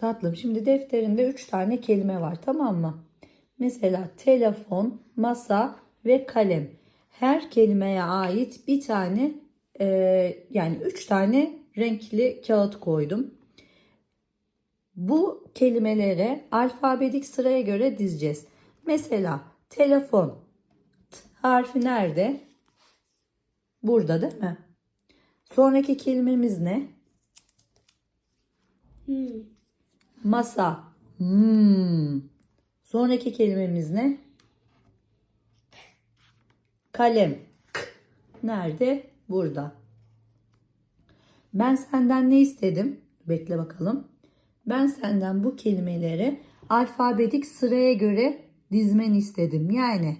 Tatlım şimdi defterinde 3 tane kelime var tamam mı? Mesela telefon, masa ve kalem. Her kelimeye ait bir tane e, yani 3 tane renkli kağıt koydum. Bu kelimelere alfabetik sıraya göre dizeceğiz. Mesela telefon T harfi nerede? Burada değil mi? Sonraki kelimemiz ne? Hmm. Masa. Hmm. Sonraki kelimemiz ne? Kalem. K. Nerede? Burada. Ben senden ne istedim? Bekle bakalım. Ben senden bu kelimeleri alfabetik sıraya göre dizmeni istedim. Yani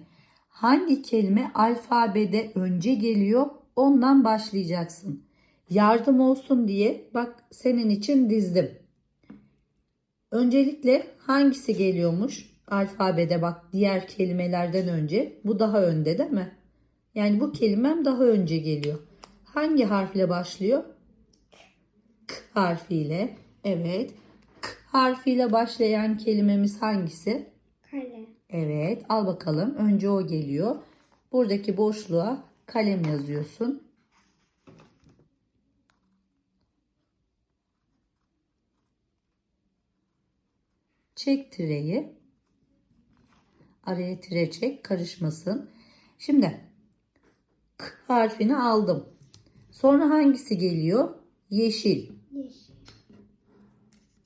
hangi kelime alfabede önce geliyor ondan başlayacaksın. Yardım olsun diye bak senin için dizdim. Öncelikle hangisi geliyormuş? Alfabede bak diğer kelimelerden önce. Bu daha önde değil mi? Yani bu kelimem daha önce geliyor. Hangi harfle başlıyor? K harfiyle. Evet. K harfiyle başlayan kelimemiz hangisi? Kale. Evet. Al bakalım. Önce o geliyor. Buradaki boşluğa kalem yazıyorsun. Çek tireyi. Araya tire çek karışmasın. Şimdi K harfini aldım. Sonra hangisi geliyor? Yeşil. Yeşil.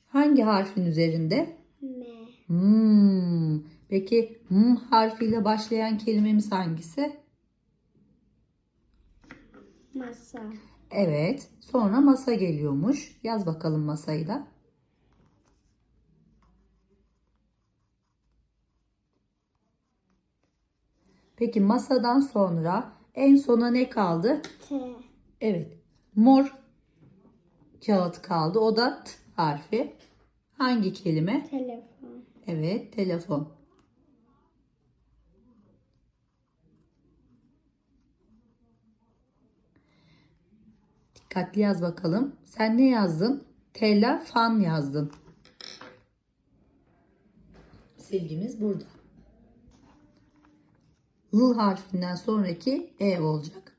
Hangi harfin üzerinde? M. Hmm. Peki M harfiyle başlayan kelimemiz hangisi? Masa. Evet. Sonra masa geliyormuş. Yaz bakalım masayı da. Peki masadan sonra en sona ne kaldı? T. Evet. Mor kağıt kaldı. O da T harfi. Hangi kelime? Telefon. Evet, telefon. Dikkatli yaz bakalım. Sen ne yazdın? Telefon yazdın. Silgimiz burada. L harfinden sonraki E olacak.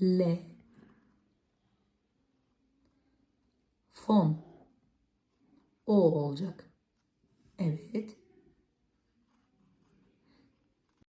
L fon o olacak. Evet.